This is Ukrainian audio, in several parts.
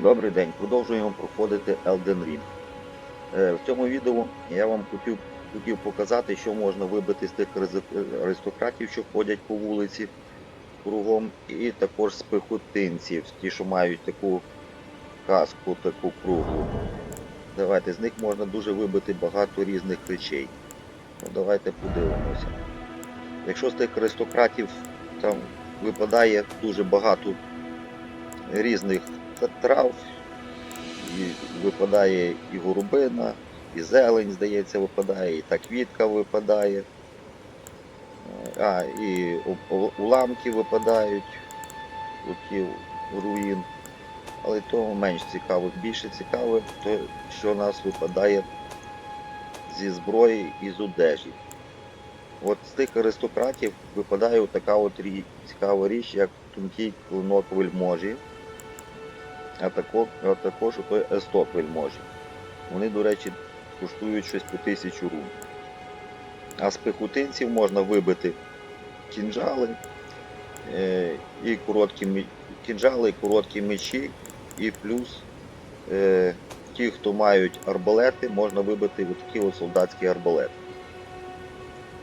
Добрий день, продовжуємо проходити Elden Ring. Е, В цьому відео я вам хотів, хотів показати, що можна вибити з тих аристократів, що ходять по вулиці кругом, і також з пехотинців, ті, що мають таку каску, таку круглу. Давайте, з них можна дуже вибити багато різних речей. Ну, давайте подивимося. Якщо з тих аристократів там випадає дуже багато різних трав, і випадає і горобина, і зелень, здається, випадає, і та квітка випадає. А, і уламки випадають, оті руїн. Але то менш цікаво. Більше цікаво, то, що у нас випадає зі зброї і з одежі. От з тих аристократів випадає така от цікава річ, як тонкий клинок вельможі, а також, а також той есток вельможі. Вони, до речі, коштують щось по тисячу рун. А з пехотинців можна вибити кінжали, е, і короткі кінжали, і короткі мечі, і плюс е, ті, хто мають арбалети, можна вибити такі от солдатські арбалети.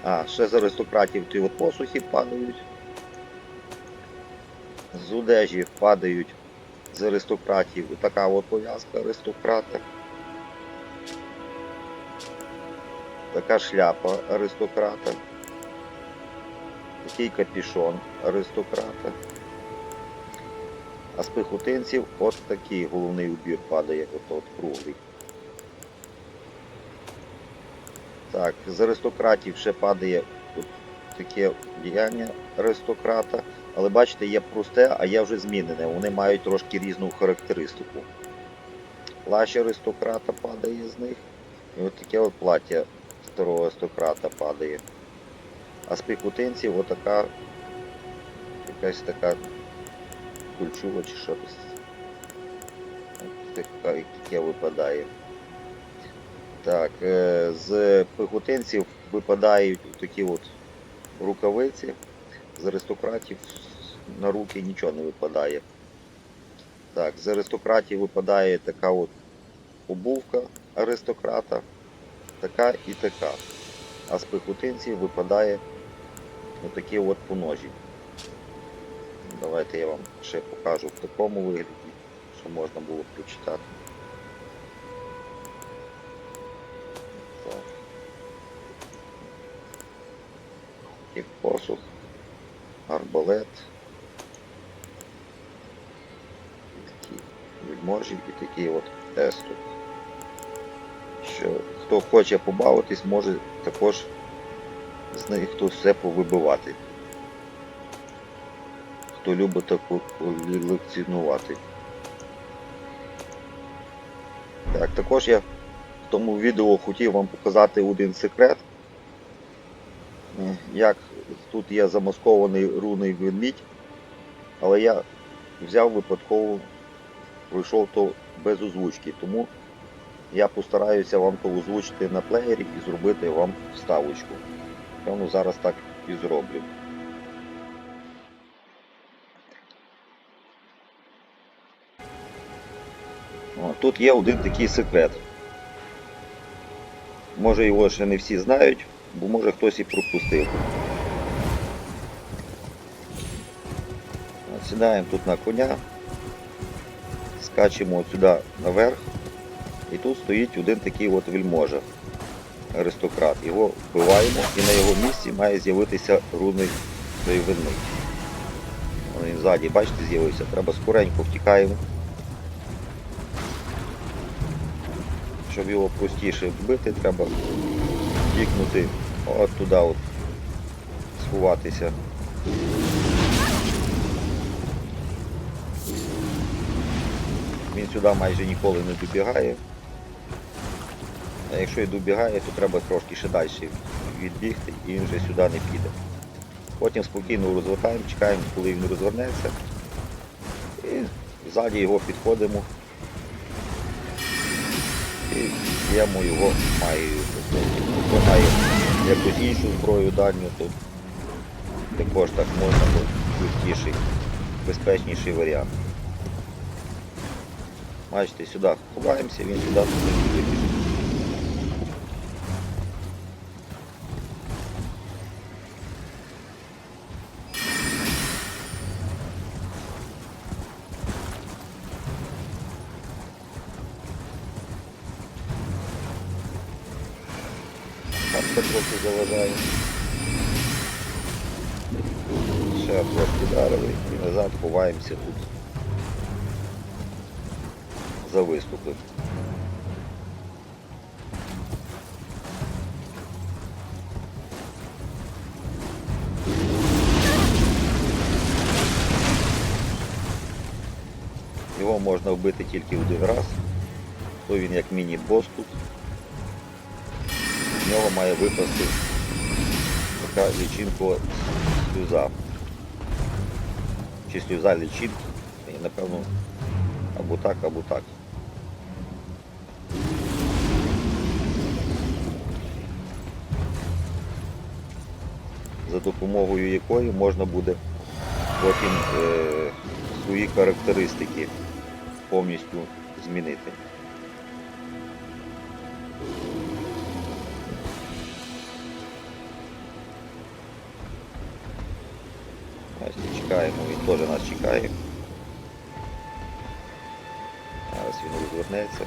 А, ще з аристократів ті от посухи падають. З одежі падають з аристократів така от пов'язка аристократа. Така шляпа аристократа. Такий капішон аристократа. А з пехотинців от такий головний убір падає, от, от круглий. Так, з аристократів ще падає от таке діяння аристократа. Але бачите, є просте, а є вже змінене. Вони мають трошки різну характеристику. Плащ аристократа падає з них. І от таке от плаття старого аристократа падає. А з піхотинців отака якась така кульчуга чи що десь. От Така, яке випадає. Так, е, з пехотинців випадають такі от рукавиці, з аристократів на руки нічого не випадає. Так, з аристократів випадає така от обувка аристократа, така і така. А з пехотинців випадає отакі от поножі. Давайте я вам ще покажу в такому вигляді, що можна було прочитати. Хоче побавитись, може також з них хто все повибивати. Хто любить таку колекціонувати. Так, також я в тому відео хотів вам показати один секрет. Як тут є замаскований руний ведмідь, але я взяв випадково, пройшов то без озвучки, тому я постараюся вам то озвучити на плеєрі і зробити вам вставочку. Певно, зараз так і зроблю. О, тут є один такий секрет. Може його ще не всі знають, бо може хтось і пропустив. Сідаємо тут на коня, скачемо сюди наверх, і тут стоїть один такий от вельможа, аристократ. Його вбиваємо і на його місці має з'явитися той ведмідь. Він ззаді, бачите, з'явився. Треба скоренько втікаємо. Щоб його простіше вбити, треба втікнути от туди от сховатися. Він сюди майже ніколи не добігає. А якщо і добігає, то треба трошки ще далі відбігти і він вже сюди не піде. Потім спокійно розвертаємо, чекаємо, коли він розвернеться. І ззаді його підходимо і б'ємо його. Хто має якусь іншу зброю дальню, то також так можна, швидкіший, безпечніший варіант. Бачите, сюди ховаємося, він сюди вибіжить. Трохи заважає. Ще трошки вдарили і назад ховаємося тут. За виступи. Його можна вбити тільки один раз, то він як міні-бос тут. Нього має випасти така лічинкова сльоза. Чи сльоза лічинки. І напевно або так, або так. За допомогою якої можна буде потім е, свої характеристики повністю змінити. Теж нас чекає. Зараз він розвернеться.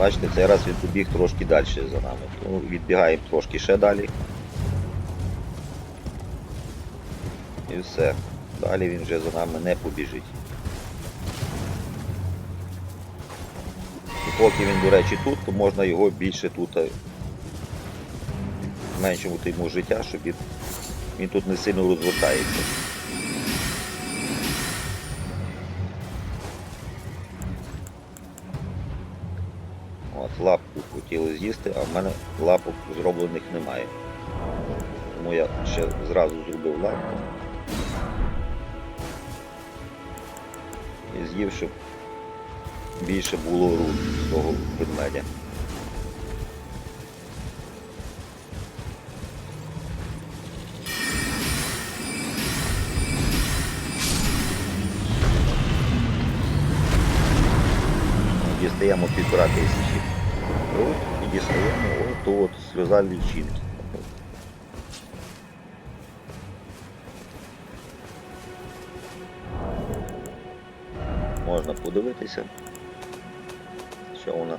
Бачите, цей раз він побіг трошки далі за нами. Ну, відбігаємо трошки ще далі. І все. Далі він вже за нами не побіжить. І поки він, до речі, тут, то можна його більше тут е, зменшувати йому життя, щоб він, він тут не сильно розвертається. От, лапку хотіли з'їсти, а в мене лапок зроблених немає. Тому я ще зразу зробив лапку. І з'їв, щоб більше було рук з того ведмедя. Дістаємо півтора тисячі. От і дістаємо от, от сльоза лічинки. Можна подивитися, що вона.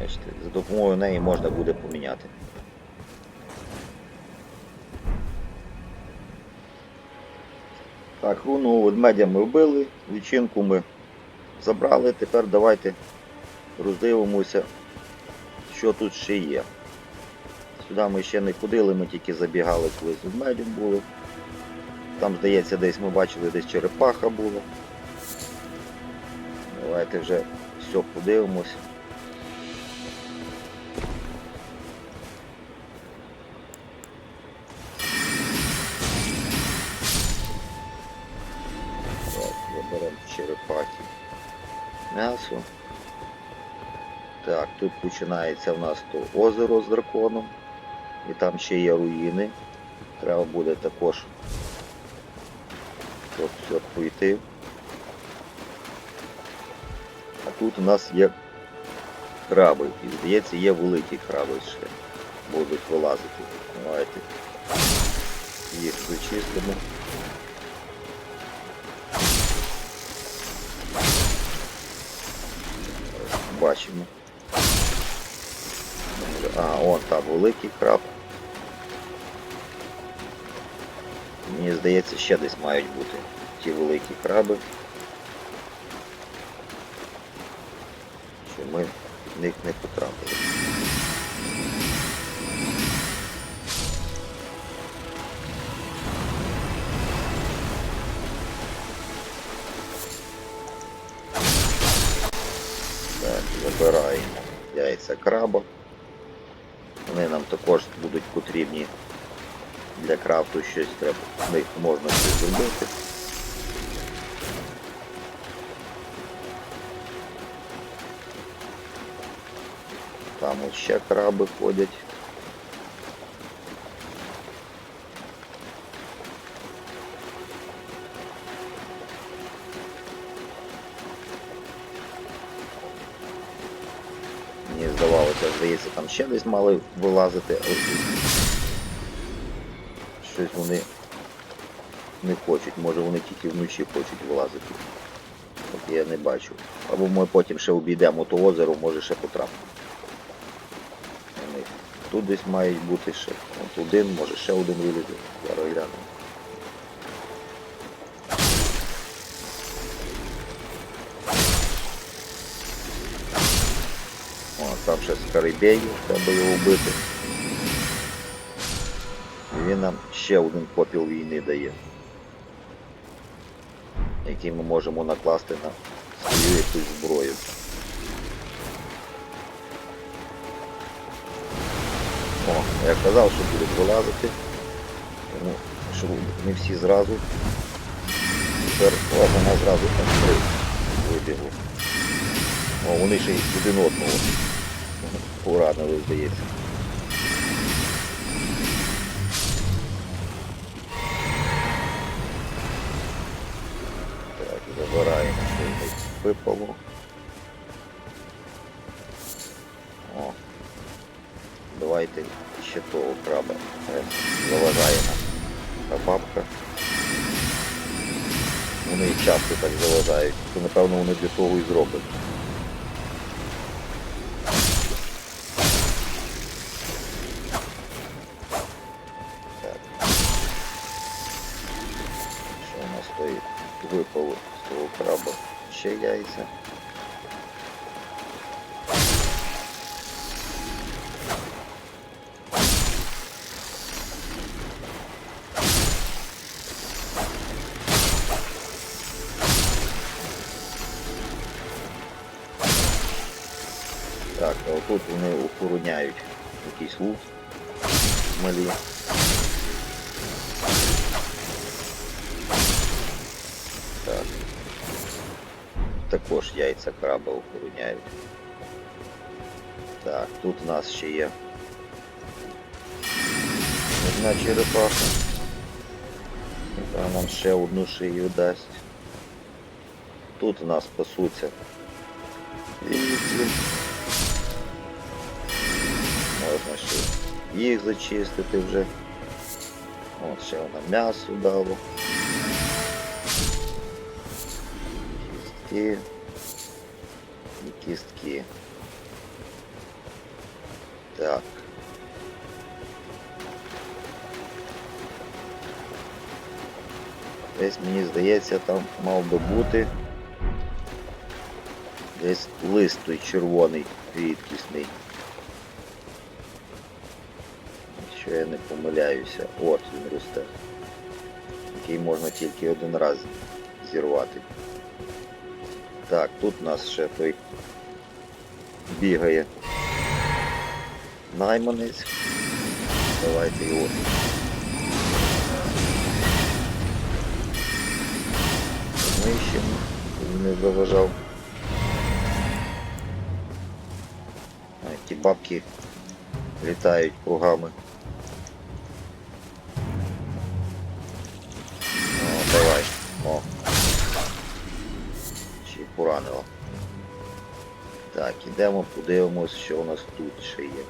Бачите, за допомогою неї можна буде поміняти. Так, руну ведмедя ми вбили, лічинку ми забрали. Тепер давайте роздивимося, що тут ще є. Сюди ми ще не ходили, ми тільки забігали, коли з ведмедем були. Там, здається, десь ми бачили, десь черепаха була. Давайте вже все подивимось. Заберемо черепахи. М'ясо. Так, тут починається в нас то озеро з драконом. І там ще є руїни. Треба буде також тут все пройти. А тут у нас є краби. І здається, є великі краби ще. Будуть вилазити. Давайте їх зачистимо. Бачимо. А, он там великий краб. Мені здається, ще десь мають бути ті великі краби. Що ми в них не потрапили. Так, забираємо яйця краба. Вони нам також будуть потрібні для крафту щось треба. З них можна щось зробити. Там ще краби ходять. Мені здавалося, здається, там ще десь мали вилазити, тут щось вони не хочуть. Може вони тільки вночі хочуть вилазити. От я не бачу. Або ми потім ще обійдемо то озеро, може ще потрапимо. Тут десь мають бути ще. От один, може ще один вилізе. Зараз глянемо. О, там ще Скарибей, треба його вбити. І він нам ще один попіл війни дає. Який ми можемо накласти на свою якусь зброю. О, я казав, що будуть вилазити. Тому що не всі зразу. Тепер вона зразу там три вибігли. О, вони ще й один одного поранили, здається. Випало з того краба ще яйця. Так, а отут вони охороняють якийсь лут малі. Яйця краба охороняють. Так, тут у нас ще є одна черепаха. Яка нам ще одну шию дасть. Тут у нас пасуться. Можна ще їх зачистити вже. От ще вона м'ясо дало. Кістки. Кістки. Так. Десь мені здається там мав би бути десь лист той червоний рідкісний. Якщо я не помиляюся, от він росте. Який можна тільки один раз зірвати. Так, тут у нас ще той бігає найманець. Давайте його. Знищимо, не заважав. А, ті бабки літають кругами. О, давай. Поранило. Так, ідемо, подивимось, що у нас тут ще є.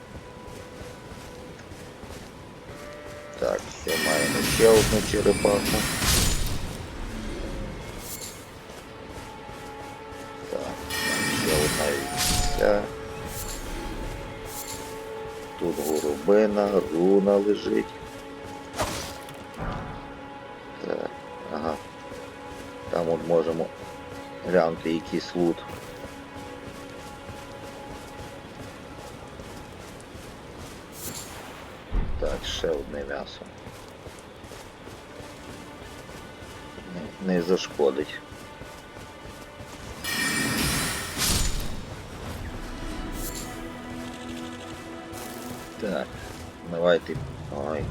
Так, все, маємо ще одну черепаху. Так, ще одна вівця. Тут горобина, руна лежить. Так, ага. Там от можемо глянути якийсь лут. Так, ще одне м'ясо. Не, зашкодить. Так, Давайте. Ой,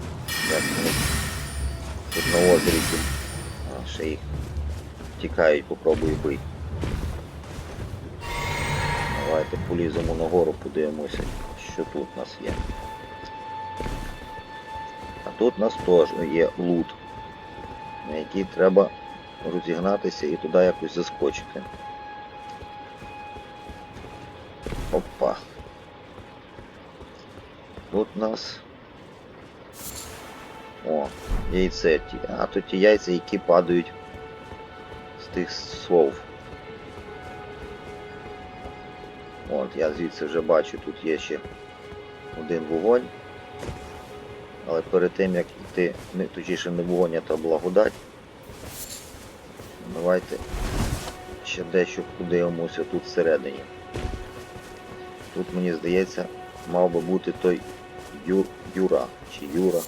як вони тут на озері. А, ще їх тікають, попробуй бий. Давайте поліземо нагору, подивимося, що тут у нас є. А тут у нас теж є лут, на який треба розігнатися і туди якось заскочити. Опа. Тут у нас. О, яйце ті. А тут ті яйця, які падають тих слов. От, я звідси вже бачу, тут є ще один вогонь. Але перед тим як йти, не, точніше не вогонь, а та благодать. Давайте ще дещо подивимося тут всередині. Тут мені здається, мав би бути той Ю, Юра чи Юра.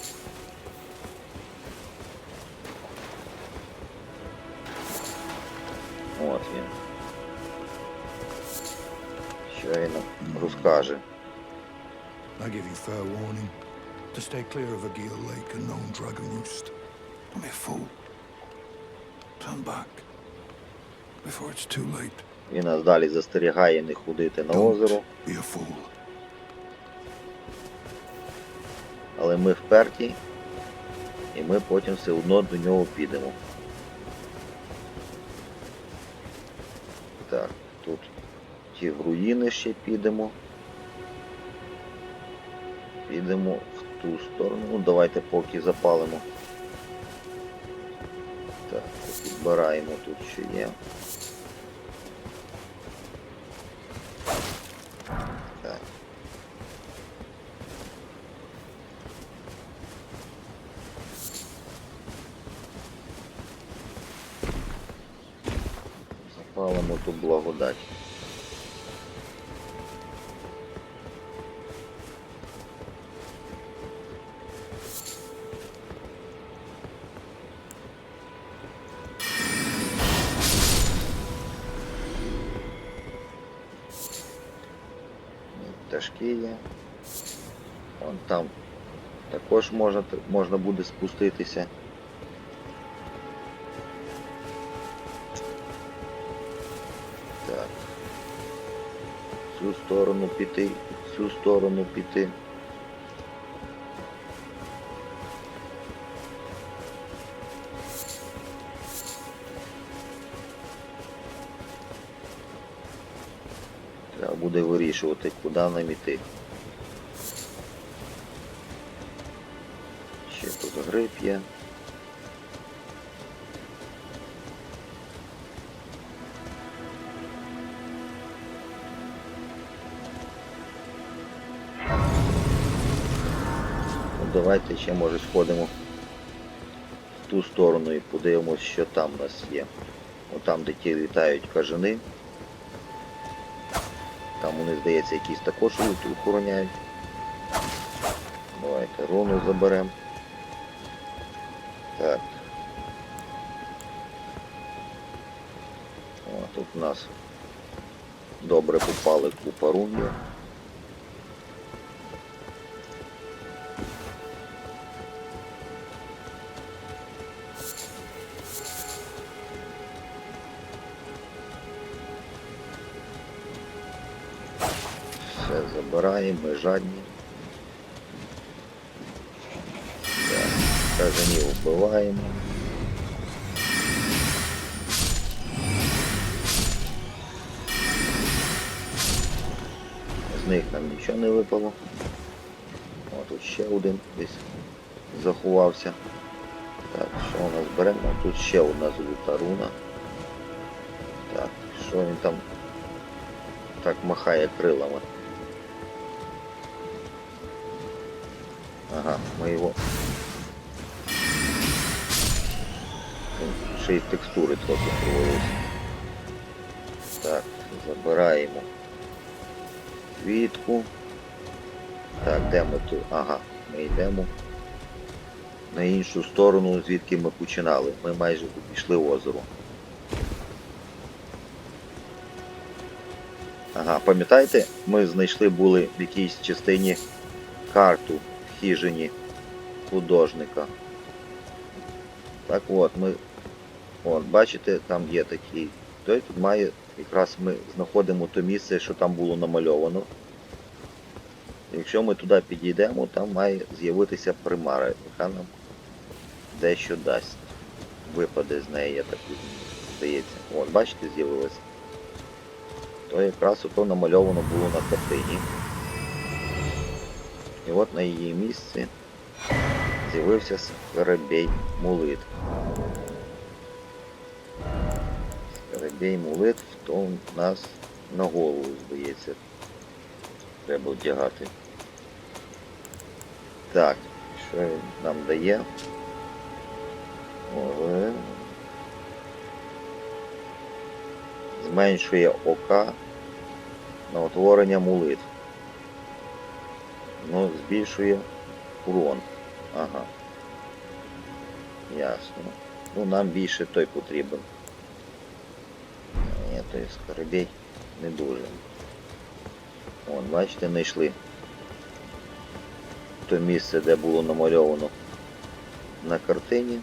Розкаже. I give you fair warning to stay clear of Aguil Lake and known dragon roost. Don't be a fool. Turn back before it's too late. Він нас далі застерігає не ходити на озеро, Be a fool. але ми вперті, і ми потім все одно до нього підемо. Так, тут ті в руїни ще підемо. Підемо в ту сторону. Ну, давайте поки запалимо. Так, підбираємо тут, що є. Є. Вон там також можна, можна буде спуститися. Так. В цю сторону піти, в цю сторону піти. Вирішувати, куди нам іти. Ще тут гриб є. Ну, давайте ще може сходимо в ту сторону і подивимось, що там у нас є. Отам, де ті літають кажани. Вони, здається, якісь також лут охороняють. Давайте руну заберемо. Так. О, тут у нас добре попали купа рун Все забираємо, ми жадні. Кажанів вбиваємо. З них нам нічого не випало. О, тут ще один десь заховався. Так, що у нас беремо? Тут ще одна золота руна. Так, що він там так махає крилами? Ага, ми його. Ще й текстури трохи провелися. Так, забираємо квітку. Так, де ми тут? Ага, ми йдемо на іншу сторону, звідки ми починали. Ми майже обійшли озеро. Ага, пам'ятаєте, ми знайшли були в якійсь частині карту хижині художника. Так от, ми. От, бачите, там є такий. Той тут має, якраз ми знаходимо то місце, що там було намальовано. Якщо ми туди підійдемо, там має з'явитися примара, яка нам дещо дасть. Випаде з неї, я так здається. От, бачите, з'явилося. То якраз ото намальовано було на картині. І от на її місці з'явився Скарабей Мулит. Скарабей Мулит, то нас на голову, здається. Треба вдягати. Так, що він нам дає? О, Зменшує ока на утворення молитв. Ну, збільшує урон. Ага. Ясно. Ну нам більше той потрібен. Ні, той скоробей не дуже. Вон, бачите, знайшли то місце, де було намальовано на картині.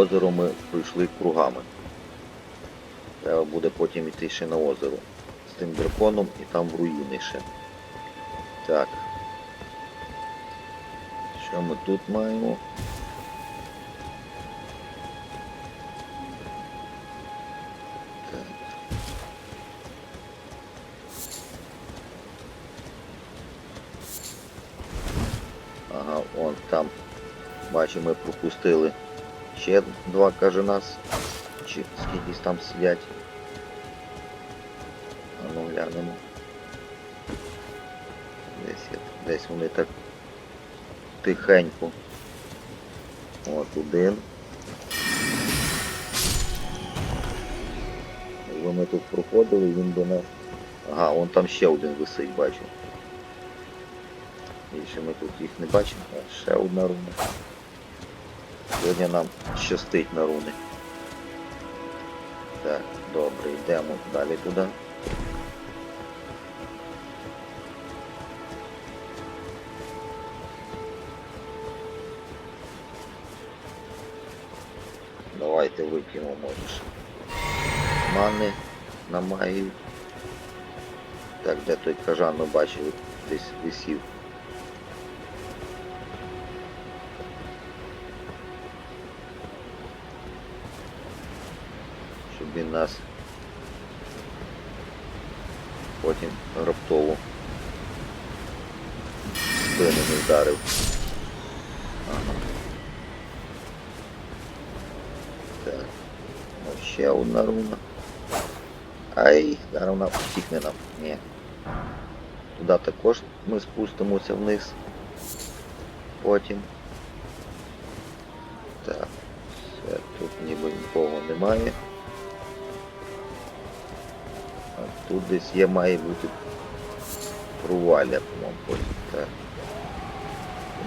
Озеро ми пройшли кругами. Треба буде потім йти ще на озеро. З тим драконом і там в руїни ще. Так. Що ми тут маємо? Ага, вон там. Бачимо, ми пропустили ще два кажана, с- чи скількись там сидять. А ну глянемо. Десь, десь вони так тихенько. От один. Якби ми тут проходили, він би нас. Ага, вон там ще один висить, бачу. Більше ми тут їх не бачимо, а ще одна руна. Сьогодні нам щастить на руни. Так, добре, йдемо далі туди. Давайте вип'ємо можеш. Мани на магію. Так, де той кажан ми бачили, десь висів. Він нас потім раптово в не вдарив. Ага. Так. Ось ще одна руна. Ай, зараз вона втікне нам. Ні. Туди також ми спустимося вниз. Потім. Так. Все, тут ніби нікого немає. Тут десь є має бути провалля, по-моєму. Так.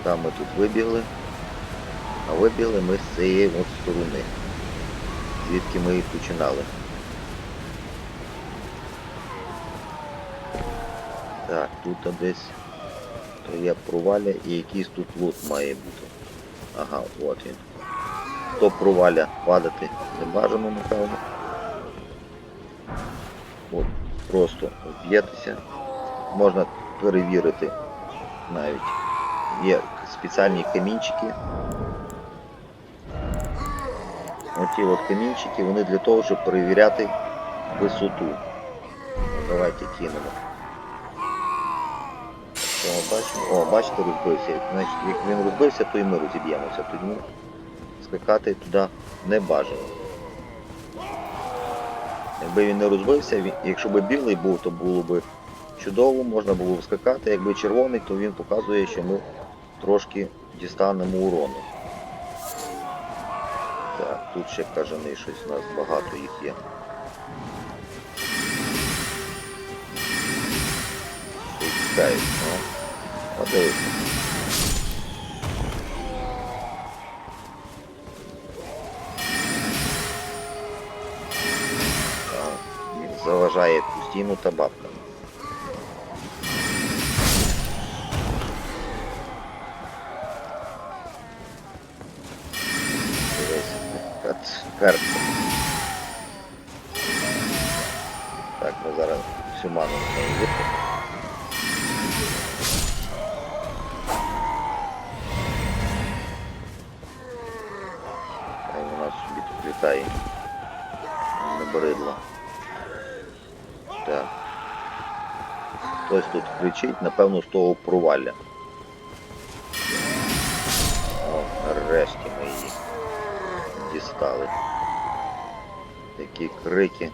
Куди ми тут вибігли? А вибігли ми з цієї от сторони. Звідки ми і починали. Так, тут десь то є провалля і якийсь тут лут має бути. Ага, от він. То провалля падати не бажано, напевно. От, просто вб'єтеся. Можна перевірити навіть. Є спеціальні камінчики. Оті от камінчики, вони для того, щоб перевіряти висоту. Давайте кинемо. О, бачимо. О, бачите, розбився. Значить, як він розбився, то і ми розіб'ємося. Тому скакати туди не бажано. Якби він не розбився, він- якщо б білий був, то було б чудово, можна було б скакати. Якби червоний, то він показує, що ми трошки дістанемо урону. Так, тут ще кажани щось у нас багато їх є. Ще й ну. Заважає постійно та бабкам. Напевно, з того провалля. О, нарешті ми її дістали. Такі крики.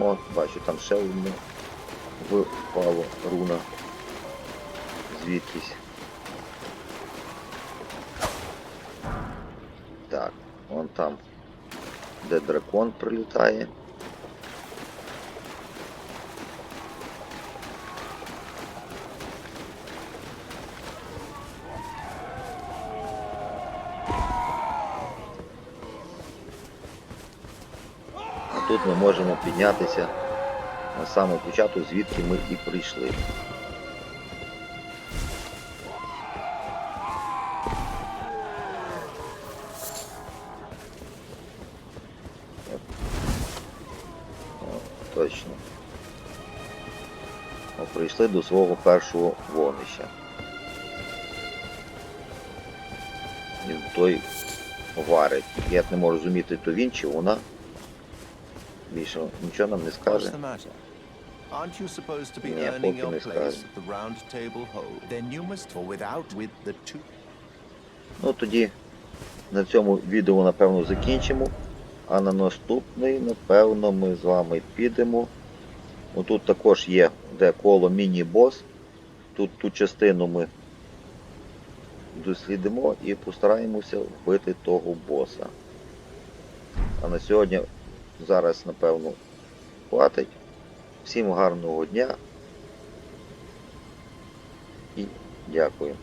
О, бачу, там ще одне впало руна. Звідкись. Так, вон там, де дракон прилітає. Тут ми можемо піднятися на самий початок, звідки ми і прийшли. Прийшли до свого першого вогнища. І той варить. Я не можу зрозуміти, то він чи вона. Більше нічого нам не скаже. Aren't you supposed to be earning your place at the round table hold? Then you must for without with the two. Ну тоді на цьому відео напевно закінчимо. А на наступний, напевно, ми з вами підемо. Отут також є де коло міні-бос. Тут ту частину ми дослідимо і постараємося вбити того боса. А на сьогодні зараз, напевно, хватить. Всім гарного дня і дякую.